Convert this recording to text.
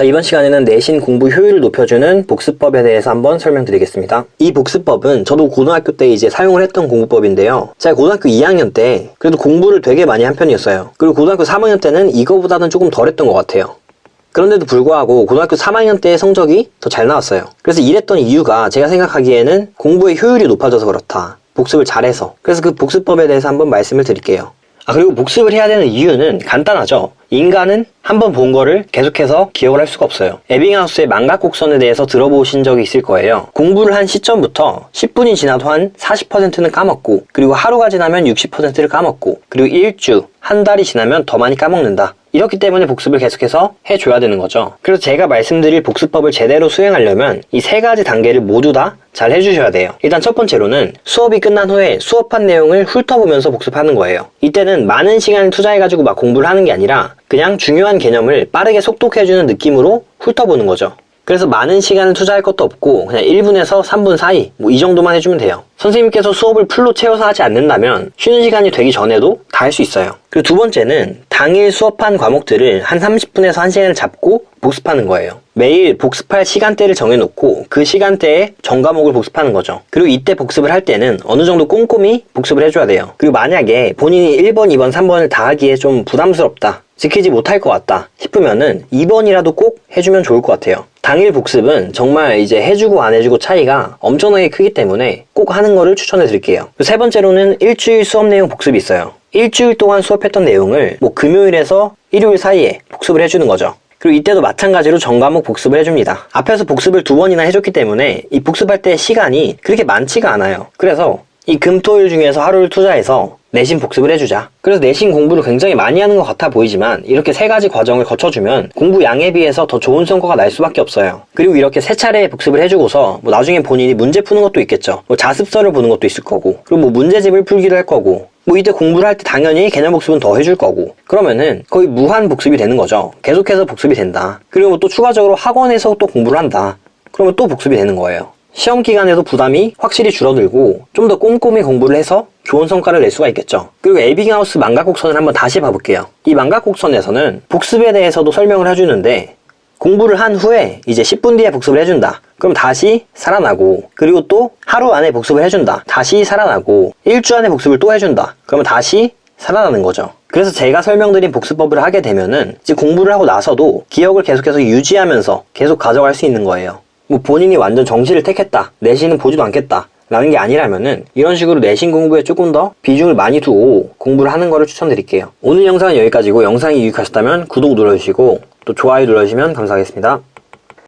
자, 이번 시간에는 내신 공부 효율을 높여주는 복습법에 대해서 한번 설명드리겠습니다. 이 복습법은 저도 고등학교 때 이제 사용을 했던 공부법인데요. 제가 고등학교 2학년 때 그래도 공부를 되게 많이 한 편이었어요. 그리고 고등학교 3학년 때는 이거보다는 조금 덜 했던 것 같아요. 그런데도 불구하고 고등학교 3학년 때의 성적이 더 잘 나왔어요. 그래서 이랬던 이유가 제가 생각하기에는 공부의 효율이 높아져서 그렇다. 복습을 잘해서. 그래서 그 복습법에 대해서 한번 말씀을 드릴게요. 아, 그리고 복습을 해야 되는 이유는 간단하죠. 인간은 한번 본 거를 계속해서 기억을 할 수가 없어요. 에빙하우스의 망각곡선에 대해서 들어보신 적이 있을 거예요. 공부를 한 시점부터 10분이 지나도 한 40%는 까먹고, 그리고 하루가 지나면 60%를 까먹고, 그리고 일주, 한 달이 지나면 더 많이 까먹는다. 이렇기 때문에 복습을 계속해서 해줘야 되는 거죠. 그래서 제가 말씀드릴 복습법을 제대로 수행하려면 이 세 가지 단계를 모두 다 잘 해주셔야 돼요. 일단 첫 번째로는 수업이 끝난 후에 수업한 내용을 훑어보면서 복습하는 거예요. 이때는 많은 시간을 투자해가지고 막 공부를 하는 게 아니라 그냥 중요한 개념을 빠르게 속독해주는 느낌으로 훑어보는 거죠. 그래서 많은 시간을 투자할 것도 없고 그냥 1분에서 3분 사이 뭐 이 정도만 해주면 돼요. 선생님께서 수업을 풀로 채워서 하지 않는다면 쉬는 시간이 되기 전에도 다 할 수 있어요. 그리고 두 번째는 당일 수업한 과목들을 한 30분에서 1시간을 잡고 복습하는 거예요. 매일 복습할 시간대를 정해놓고 그 시간대에 전 과목을 복습하는 거죠. 그리고 이때 복습을 할 때는 어느 정도 꼼꼼히 복습을 해줘야 돼요. 그리고 만약에 본인이 1번, 2번, 3번을 다 하기에 좀 부담스럽다. 지키지 못할 것 같다 싶으면은 2번이라도 꼭 해주면 좋을 것 같아요. 당일 복습은 정말 이제 해주고 안 해주고 차이가 엄청나게 크기 때문에 꼭 하는 거를 추천해 드릴게요. 세 번째로는 일주일 수업 내용 복습이 있어요. 일주일 동안 수업했던 내용을 뭐 금요일에서 일요일 사이에 복습을 해주는 거죠. 그리고 이때도 마찬가지로 전과목 복습을 해줍니다. 앞에서 복습을 두 번이나 해줬기 때문에 이 복습할 때 시간이 그렇게 많지가 않아요. 그래서 이 금토일 중에서 하루를 투자해서 내신 복습을 해주자. 그래서 내신 공부를 굉장히 많이 하는 것 같아 보이지만 이렇게 세 가지 과정을 거쳐주면 공부 양에 비해서 더 좋은 성과가 날 수밖에 없어요. 그리고 이렇게 세 차례 복습을 해주고서 뭐 나중에 본인이 문제 푸는 것도 있겠죠. 뭐 자습서를 보는 것도 있을 거고 그리고 뭐 문제집을 풀기도 할 거고 뭐 이때 공부를 할 때 당연히 개념 복습은 더 해줄 거고 그러면은 거의 무한 복습이 되는 거죠. 계속해서 복습이 된다. 그리고 또 추가적으로 학원에서 또 공부를 한다. 그러면 또 복습이 되는 거예요. 시험 기간에도 부담이 확실히 줄어들고 좀 더 꼼꼼히 공부를 해서 좋은 성과를 낼 수가 있겠죠. 그리고 에빙하우스 망각곡선을 한번 다시 봐볼게요. 이 망각곡선에서는 복습에 대해서도 설명을 해주는데 공부를 한 후에 이제 10분 뒤에 복습을 해준다. 그럼 다시 살아나고 그리고 또 하루 안에 복습을 해준다. 다시 살아나고 일주 안에 복습을 또 해준다. 그러면 다시 살아나는 거죠. 그래서 제가 설명드린 복습법을 하게 되면은 이제 공부를 하고 나서도 기억을 계속해서 유지하면서 계속 가져갈 수 있는 거예요. 뭐 본인이 완전 정시를 택했다. 내신은 보지도 않겠다. 라는 게 아니라면은 이런 식으로 내신 공부에 조금 더 비중을 많이 두고 공부를 하는 거를 추천드릴게요. 오늘 영상은 여기까지고 영상이 유익하셨다면 구독 눌러주시고 또 좋아요 눌러주시면 감사하겠습니다.